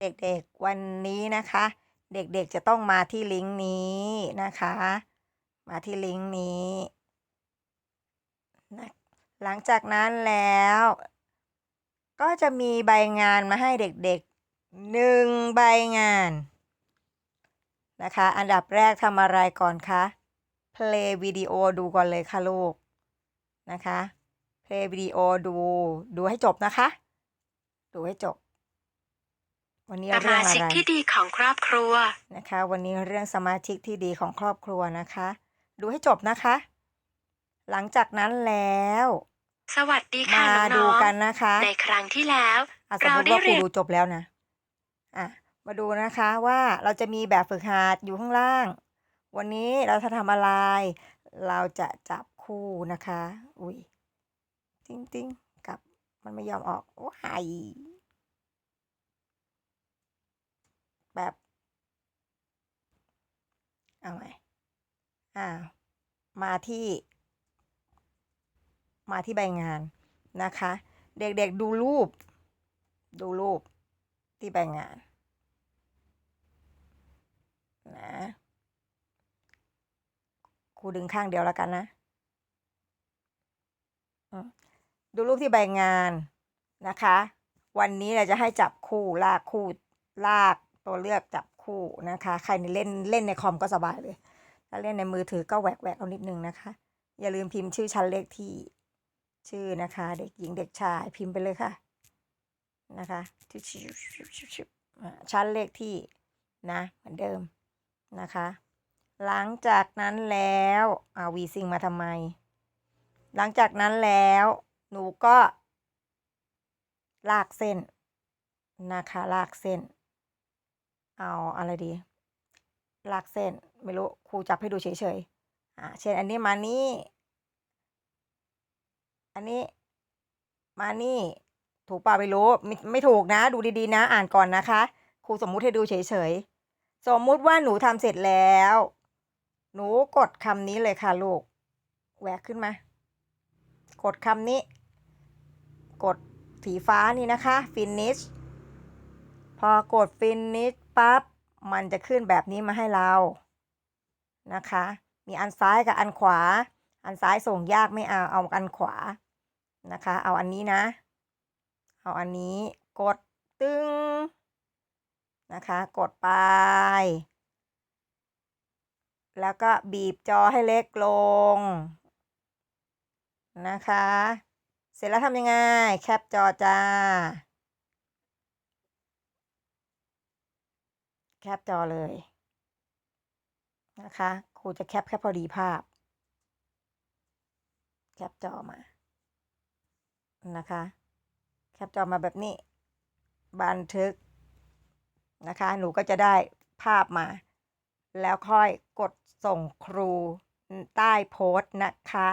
เด็กๆวันนี้นะคะ เด็กๆจะต้องมาที่ลิงก์นี้นะคะ มาที่ลิงก์นี้นะหลังจากนั้นแล้ว ก็จะมีใบงานมาให้เด็กๆหนึ่งใบงานนะคะ อันดับแรกทำอะไรก่อนคะ play วิดีโอดูก่อนเลยค่ะลูกนะคะ play วิดีโอดูดูให้จบนะคะ ดูให้จบ วันนี้สเรื่อมางอะชิกไรที่ดีของครอบครัว นะคะ วันนี้เรื่องสมาชิกที่ดีของครอบครัวนะคะ ดูให้จบนะคะ หลังจากนั้นแล้วสวัสดีค่ะมาน้ดูองกันนะคะ ๆในครั้งที่แล้ว อะสมเรามติได้ว่าครูเรียน ดูจบแล้วนะอะมาดูนะคะว่าเราจะมีแบบฝึกหัดอยู่ข้างล่าง วันนี้เราจะทำอะไร เราจะจับคู่นะคะ อุ้ยจริงๆกลับมันไม่ยอมออก โอ้ย แบบเอาไหมอ่า มาที่ มาที่ใบงานนะคะ เด็กๆดูรูป ดูรูปที่ใบงานนะครูดึงข้างเดียวแล้วกันนะ ดูรูปที่ใบงานนะคะ วันนี้เราจะให้จับคู่ลากคู่ลาก ตัวเลือกจับคู่นะคะ ใครเล่นเล่นในคอมก็สบายเลย ถ้าเล่นในมือถือก็แหวกแหวกเอานิดนึงนะคะ อย่าลืมพิมพ์ชื่อชั้นเลขที่ชื่อนะคะ เด็กหญิงเด็กชายพิมพ์ไปเลยค่ะนะคะชั้นเลขที่นะเหมือนเดิมนะคะ หลังจากนั้นแล้วเอาวีซิงมาทำไม หลังจากนั้นแล้วหนูก็ลากเส้นนะคะ ลากเส้น เอาอะไรดี ลากเส้น ไม่รู้ครูจับให้ดูเฉยๆอ่าเช่นอันนี้มานี่ อันนี้มานี่ ถูกป่าไม่รู้ไม่ไม่ถูกนะ ดูดีๆนะ อ่านก่อนนะคะ ครูสมมุติให้ดูเฉยๆ สมมุติว่าหนูทำเสร็จแล้ว หนูกดคำนี้เลยค่ะลูกแหวกขึ้นมา กดคำนี้ กดสีฟ้านี่นะคะ finish พอกด finish ปั๊บ มันจะขึ้นแบบนี้มาให้เรานะคะ มีอันซ้ายกับอันขวา อันซ้ายส่งยากไม่เอาเอาอันขวานะคะ เอาอันนี้นะ เอาอันนี้กดตึงนะคะ กดไป แล้วก็บีบจอให้เล็กลงนะคะ เสร็จแล้วทำยังไง แคปจอจ้า แคปจอเลยนะคะครูจะแคปแค่พอดีภาพ แคปจอมา นะคะ แคปจอมาแบบนี้ บันทึกนะคะ หนูก็จะได้ภาพมา แล้วค่อยกดส่งครูใต้โพสต์นะคะ